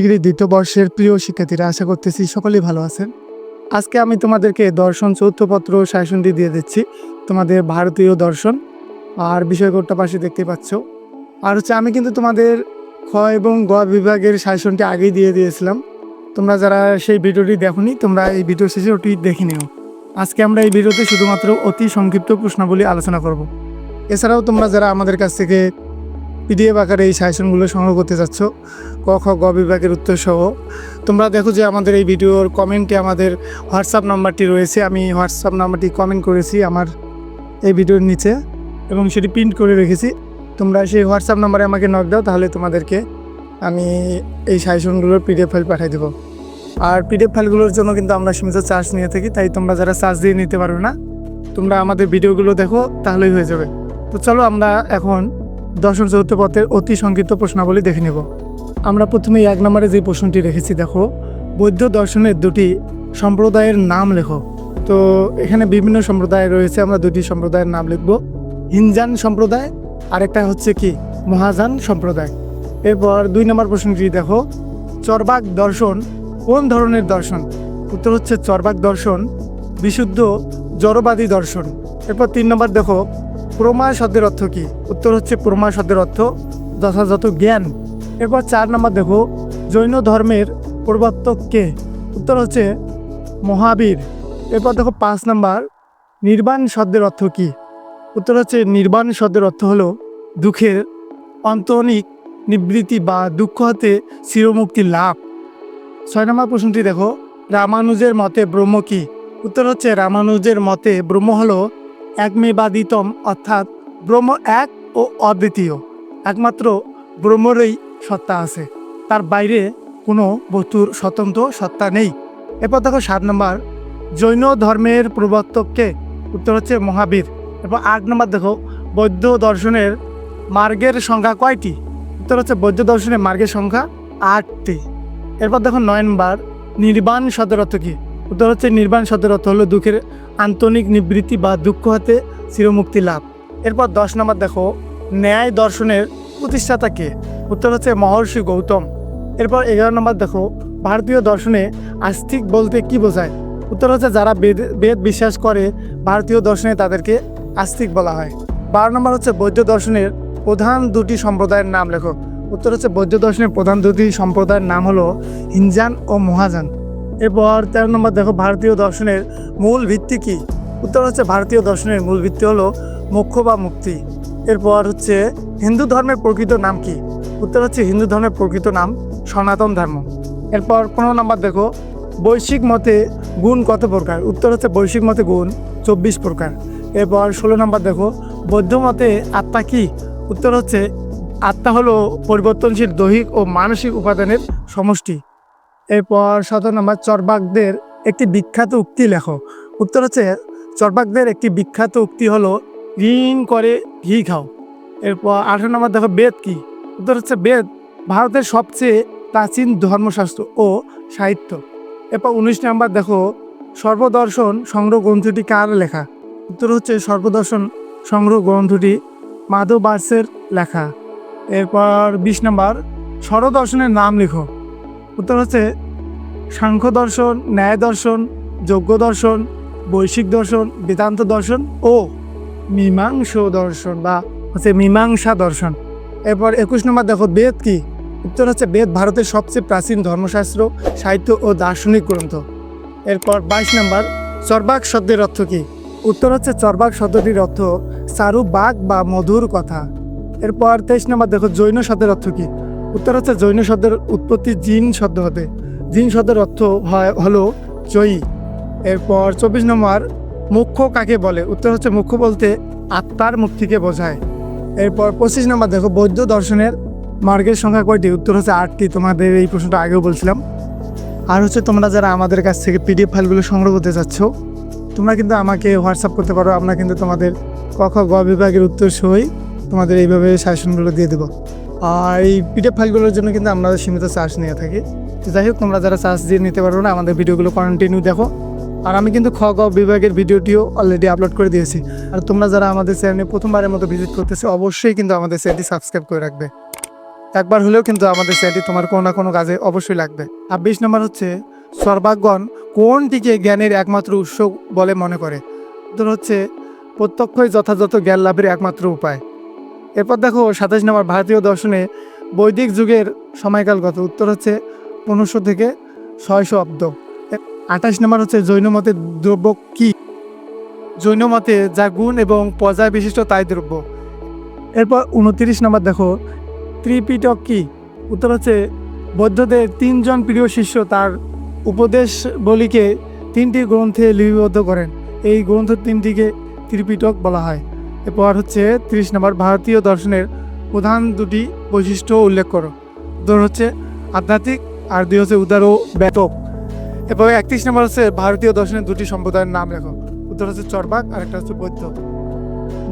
Degree দ্বিতীয় বর্ষের প্রিয় শিক্ষার্থীরা, আশা করতেছি সকলেই ভালো আছেন। আজকে আমি তোমাদেরকে দর্শন চৌথপত্র শাসনটি দিয়ে দিচ্ছি, তোমাদের ভারতীয় দর্শন। আর বিষয়কোডটা পাশে দেখতে পাচ্ছ। আর হচ্ছে আমি কিন্তু তোমাদের খ এবং গ বিভাগের শাসনটি আগেই দিয়ে দিয়েছিলাম। তোমরা যারা সেই ভিডিওটি দেখোনি, তোমরা এই ভিডিও শেষে ওটি দেখে নিও। আজকে আমরা এই ভিডিওতে শুধুমাত্র অতি সংক্ষিপ্ত প্রশ্নাবলী আলোচনা করব। এছাড়াও তোমরা যারা আমাদের কাছ থেকে পিডিএফ আকারে এই সাজেশনগুলো সংগ্রহ করতে চাচ্ছ, ক, খ, গ বিভাগের উত্তর সহ তোমরা দেখো যে আমাদের এই ভিডিওর কমেন্টে আমাদের হোয়াটসঅ্যাপ নাম্বারটি রয়েছে। আমি হোয়াটসঅ্যাপ নাম্বারটি কমেন্ট করেছি আমার এই ভিডিওর নিচে এবং সেটি প্রিন্ট করে রেখেছি। তোমরা সেই হোয়াটসঅ্যাপ নাম্বারে আমাকে নক দাও, তাহলে তোমাদেরকে আমি এই সাজেশনগুলোর পিডিএফ ফাইল পাঠিয়ে দেবো। আর পিডিএফ ফাইলগুলোর জন্য কিন্তু আমরা সীমিত চার্জ নিয়ে থাকি, তাই তোমরা যারা চার্জ দিয়ে নিতে পারবে না, তোমরা আমাদের ভিডিওগুলো দেখো, তাহলেই হয়ে যাবে। তো চলো আমরা এখন দশম চতুর্থ পথের অতি সংক্ষিপ্ত প্রশ্নাবলী দেখে নেব। আমরা প্রথমে এক নম্বরে যে প্রশ্নটি রেখেছি, দেখো। বৌদ্ধ দর্শনের দুটি সম্প্রদায়ের নাম লেখো। তো এখানে বিভিন্ন সম্প্রদায় রয়েছে, আমরা দুটি সম্প্রদায়ের নাম লিখব। হিনজান সম্প্রদায়, আরেকটা হচ্ছে কি? মহাজান সম্প্রদায়। এরপর দুই নম্বর প্রশ্নটি দেখো। চরবাক দর্শন কোন ধরনের দর্শন? উত্তর হচ্ছে চরবাক দর্শন, বিশুদ্ধ জড়বাদী দর্শন। এরপর তিন নম্বর দেখো প্রমা শব্দের অর্থ কী? উত্তর হচ্ছে প্রমা শব্দের অর্থ যথাযথ জ্ঞান। এরপর চার নম্বর দেখো, জৈন ধর্মের প্রবর্তক কে? উত্তর হচ্ছে মহাবীর। এরপর দেখো পাঁচ নম্বর, নির্বাণ শব্দের অর্থ কী? উত্তর হচ্ছে নির্বাণ শব্দের অর্থ হলো দুঃখের অন্তনিক নিবৃত্তি বা দুঃখ হতে চিরমুক্তি লাভ। ছয় নম্বর প্রশ্নটি দেখো, রামানুজের মতে ব্রহ্ম কী? উত্তর হচ্ছে রামানুজের মতে ব্রহ্ম হলো একমেবাদিতম, অর্থাৎ ব্রহ্ম এক ও অদ্বিতীয়। একমাত্র ব্রহ্মরই সত্তা আছে। তার বাইরে কোনো বস্তুর স্বতন্ত্র সত্তা নেই। এরপর দেখো সাত নম্বর। জৈন ধর্মের প্রবর্তককে উত্তর হচ্ছে মহাবীর। এরপর আট নম্বর দেখো, বৌদ্ধ দর্শনের মার্গের সংখ্যা কয়টি? উত্তর হচ্ছে বৌদ্ধ দর্শনের মার্গের সংখ্যা আটটি। এরপর দেখো নয় নম্বর, নির্বাণ অর্থ কী? উত্তর হচ্ছে নির্বাণ শব্দের অর্থ হলো দুঃখের আন্তনিক নিবৃত্তি বা দুঃখ হতে চিরমুক্তি লাভ। এরপর দশ নম্বর দেখো, ন্যায় দর্শনের প্রতিষ্ঠাতা কে? উত্তর হচ্ছে মহর্ষি গৌতম। এরপর এগারো নম্বর দেখো, ভারতীয় দর্শনে আস্তিক বলতে কি বোঝায়? উত্তর হচ্ছে যারা বেদ বেদ বিশ্বাস করে, ভারতীয় দর্শনে তাদেরকে আস্তিক বলা হয়। বারো নম্বর হচ্ছে বৌদ্ধ দর্শনের প্রধান দুটি সম্প্রদায়ের নাম লেখো। উত্তর হচ্ছে বৌদ্ধ দর্শনের প্রধান দুটি সম্প্রদায়ের নাম হলো হিনজান ও মহাজান এরপর তেরো নম্বর দেখো, ভারতীয় দর্শনের মূল ভিত্তি কি? উত্তর হচ্ছে ভারতীয় দর্শনের মূল ভিত্তি হলো মোক্ষ বা মুক্তি। এরপর হচ্ছে হিন্দু ধর্মের প্রকৃত নাম কি? উত্তর হচ্ছে হিন্দু ধর্মের প্রকৃত নাম সনাতন ধর্ম। এরপর পনেরো নম্বর দেখো, বৈশ্বিক মতে গুণ কত প্রকার? উত্তর হচ্ছে বৈশ্বিক মতে গুণ চব্বিশ প্রকার। এরপর ষোলো নম্বর দেখো, বৌদ্ধ মতে আত্মা কি? উত্তর হচ্ছে আত্মা হলো পরিবর্তনশীল দৈহিক ও মানসিক উপাদানের সমষ্টি। এরপর সতেরো নম্বর চরবাগদের একটি বিখ্যাত উক্তি লেখো। উত্তর হচ্ছে, চরবাগদের একটি বিখ্যাত উক্তি হলো, ঋণ করে ঘি খাও। এরপর আঠারো নম্বর দেখো, বেদ কি? উত্তর হচ্ছে, বেদ ভারতের সবচেয়ে প্রাচীন ধর্মশাস্ত্র ও সাহিত্য। এরপর উনিশ নম্বর দেখো, সর্বদর্শন সংগ্রহ গ্রন্থটি কার লেখা? উত্তর হচ্ছে, সর্বদর্শন সংগ্রহ গ্রন্থটি মাধব বার্সের লেখা। এরপর বিশ নম্বর স্বরদর্শনের নাম লেখো। উত্তর হচ্ছে সাংখ্য দর্শন, ন্যায় দর্শন যোগ্য দর্শন বৈশিক দর্শন, বেদান্ত দর্শন ও মীমাংস দর্শন বা হচ্ছে মীমাংসা দর্শন। এরপর একুশ নম্বর দেখো বেদ কি? উত্তর হচ্ছে বেদ ভারতের সবচেয়ে প্রাচীন ধর্মশাস্ত্র, সাহিত্য ও দার্শনিক গ্রন্থ। এরপর বাইশ নম্বর, চরবাক শব্দের অর্থ কি? উত্তর হচ্ছে চর্বাক শব্দটির অর্থ চারু বাঘ বা মধুর কথা। এরপর তেইশ নম্বর দেখো জৈন শব্দের অর্থ কি? উত্তর হচ্ছে জৈন শব্দের উৎপত্তি জিন শব্দ হতে। জিন শব্দের অর্থ হয়, হলো জয়ী। এরপর চব্বিশ নম্বর, মুখ্য কাকে বলে? উত্তর হচ্ছে মুখ্য বলতে আত্মার মুক্তিকে বোঝায়। এরপর পঁচিশ নম্বর, দেখো বৌদ্ধ দর্শনের মার্গের সংখ্যা কয়টি? উত্তর হচ্ছে আটটি। তোমাদের এই প্রশ্নটা আগেও বলছিলাম। আর হচ্ছে তোমরা যারা আমাদের কাছ থেকে পিডিএফ ফাইলগুলো সংগ্রহ করতে চাচ্ছ, তোমরা কিন্তু আমাকে হোয়াটসঅ্যাপ করতে পারো। আমরা কিন্তু তোমাদের ক খ গ বিভাগের উত্তর সহই তোমাদের এইভাবে সাজেশনগুলো দিয়ে দেবো। আর এই পিডিএফ ফাইলগুলোর জন্য কিন্তু আমরা সীমিত চার্জ নিয়ে থাকি। যাই হোক, তোমরা যারা চার্জ দিয়ে নিতে পারো না, আমাদের ভিডিওগুলো কন্টিনিউ দেখো। আর আমি কিন্তু খ বিভাগের ভিডিওটিও অলরেডি আপলোড করে দিয়েছি। আর তোমরা যারা আমাদের চ্যানেলে প্রথমবারের মতো ভিজিট করতেছে, অবশ্যই কিন্তু আমাদের চ্যানেলটি সাবস্ক্রাইব করে রাখবে। একবার হলেও কিন্তু আমাদের চ্যানেলটি তোমার কোনো না কোনো কাজে অবশ্যই লাগবে। আর বিশ নম্বর হচ্ছে সর্বাগণ কোনটিকে জ্ঞানের একমাত্র উৎস বলে মনে করে? উত্তর হচ্ছে, প্রত্যক্ষই যথাযথ জ্ঞান লাভের একমাত্র উপায়। এরপর দেখো সাতাশ নম্বর ভারতীয় দর্শনে বৈদিক যুগের সময়কাল কত উত্তর হচ্ছে পনেরোশো থেকে ছয়শো অব্দ। আঠাশ নম্বর হচ্ছে জৈন মতের দ্রব্য কি? জৈন মতে যা গুণ এবং পর্যায় বিশিষ্ট তাই দ্রব্য। এরপর উনত্রিশ নম্বর দেখো ত্রিপিটক কি? উত্তর হচ্ছে বৌদ্ধদের তিনজন প্রিয় শিষ্য তার উপদেশ বলিকে তিনটি গ্রন্থে লিপিবদ্ধ করেন। এই গ্রন্থ তিনটিকে ত্রিপিটক বলা হয়। এরপর হচ্ছে ত্রিশ নম্বর, ভারতীয় দর্শনের প্রধান দুটি বৈশিষ্ট্য উল্লেখ করো। উত্তর হচ্ছে আধ্যাত্মিক আর দুই হচ্ছে উদার ও ব্যাপক এরপর একত্রিশ নম্বর হচ্ছে ভারতীয় দর্শনের দুটি সম্প্রদায়ের নাম লেখো। উত্তর হচ্ছে চরবাক আর একটা হচ্ছে বৌদ্ধ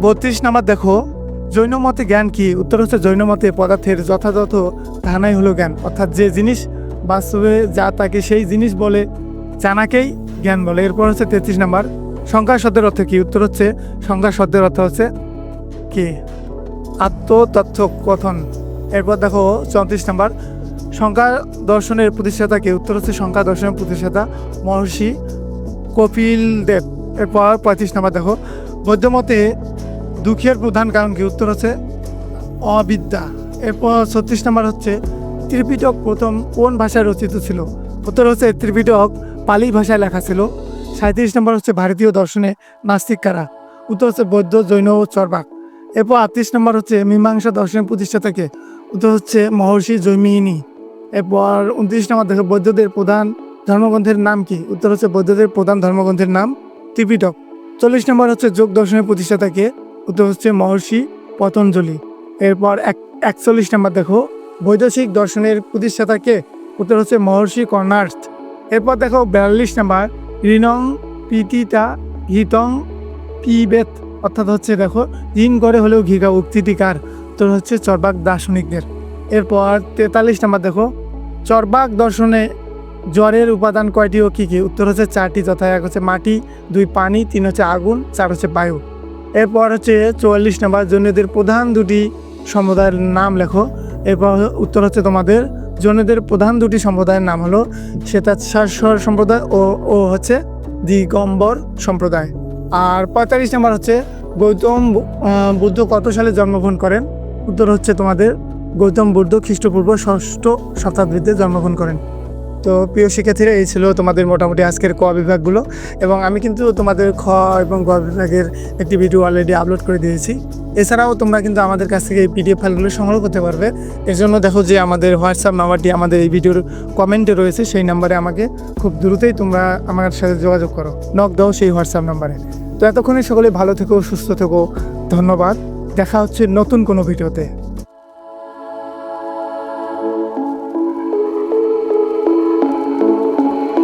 বত্রিশ নম্বর দেখো, জৈন মতে জ্ঞান কি? উত্তর হচ্ছে জৈন মতে পদার্থের যথাযথ ধারণাই হলো জ্ঞান। অর্থাৎ যে জিনিস বাস্তবে যা তাকে সেই জিনিস বলে জানাকেই জ্ঞান বলে। এরপর হচ্ছে তেত্রিশ নাম্বার সংখ্যা শব্দের অর্থ কি? উত্তর হচ্ছে সংখ্যা শব্দের অর্থ হচ্ছে কি? আত্মতথ্য কথন। এরপর দেখো চৌত্রিশ নাম্বার। সংখ্যা দর্শনের প্রতিষ্ঠাতা কে? উত্তর হচ্ছে সংখ্যা দর্শনের প্রতিষ্ঠাতা মহর্ষি কপিল দেব। এরপর পঁয়ত্রিশ নাম্বার দেখো, বৌদ্ধমতে দুঃখের প্রধান কারণ কি? উত্তর হচ্ছে অবিদ্যা। এরপর ছত্রিশ নম্বর হচ্ছে, ত্রিপিটক প্রথম কোন ভাষায় রচিত ছিল? উত্তর হচ্ছে, ত্রিপিটক পালি ভাষায় লেখা ছিল। সাঁত্রিশ নম্বর হচ্ছে ভারতীয় দর্শনে নাস্তিক কারা? উত্তর হচ্ছে বৌদ্ধ, জৈন ও চরবাক। এরপর আটত্রিশ নম্বর হচ্ছে মীমাংসা দর্শনের প্রতিষ্ঠাতাকে। উত্তর হচ্ছে মহর্ষি জৈমিনী। এরপর উনত্রিশ নম্বর দেখো বৌদ্ধদের প্রধান ধর্মগ্রন্থের নাম কি? উত্তর হচ্ছে বৌদ্ধদের প্রধান ধর্মগ্রন্থের নাম ত্রিপিটক। চল্লিশ নম্বর হচ্ছে যোগ দর্শনের প্রতিষ্ঠাতাকে। উত্তর হচ্ছে মহর্ষি পতঞ্জলি। এরপর এক, একচল্লিশ নম্বর দেখো বৈদেশিক দর্শনের প্রতিষ্ঠাতাকে। উত্তর হচ্ছে মহর্ষি কর্ণার্থ। এরপর দেখো বিয়াল্লিশ নম্বর ঋণং প্রীতিতা হিতং পিবেত। অর্থাৎ হচ্ছে দেখো, ঋণ করে হলেও ঘিগা উক্তিটিকার উত্তর হচ্ছে চরবাক দার্শনিকদের। এরপর তেতাল্লিশ নাম্বার দেখো, চরবাক দর্শনে জ্বরের উপাদান কয়টি ও কী কী? উত্তর হচ্ছে চারটি, যথা এক হচ্ছে মাটি, দুই পানি, তিন হচ্ছে আগুন, চার হচ্ছে বায়ু। এরপর হচ্ছে চুয়াল্লিশ নম্বর জৈনদের প্রধান দুটি সম্প্রদায়ের নাম লেখো। এরপর উত্তর হচ্ছে তোমাদের জৈনদের প্রধান দুটি সম্প্রদায়ের নাম হলো শ্বেতাশ্বাসর সম্প্রদায় ও ও হচ্ছে দিগম্বর সম্প্রদায়। আর পঁয়তাল্লিশ নম্বর হচ্ছে গৌতম বুদ্ধ কত সালে জন্মগ্রহণ করেন? উত্তর হচ্ছে তোমাদের গৌতম বুদ্ধ খ্রিস্টপূর্ব ষষ্ঠ শতাব্দীতে জন্মগ্রহণ করেন। তো প্রিয় শিক্ষার্থীরা, এই ছিল তোমাদের মোটামুটি আজকের ক বিভাগগুলো এবং আমি কিন্তু তোমাদের খ এবং গ বিভাগের একটি ভিডিও অলরেডি আপলোড করে দিয়েছি। এছাড়াও তোমরা কিন্তু আমাদের কাছ থেকে এই পিডিএফ ফাইলগুলো সংগ্রহ করতে পারবে। এর জন্য দেখো যে আমাদের হোয়াটসঅ্যাপ নাম্বারটি আমাদের এই ভিডিওর কমেন্টে রয়েছে, সেই নাম্বারে আমাকে খুব দ্রুতই তোমরা আমার সাথে যোগাযোগ করো। নক দাও সেই হোয়াটসঅ্যাপ নাম্বারে তো এতক্ষণে সকলে ভালো থেকো, সুস্থ থেকো। ধন্যবাদ। দেখা হচ্ছে নতুন কোনো ভিডিওতে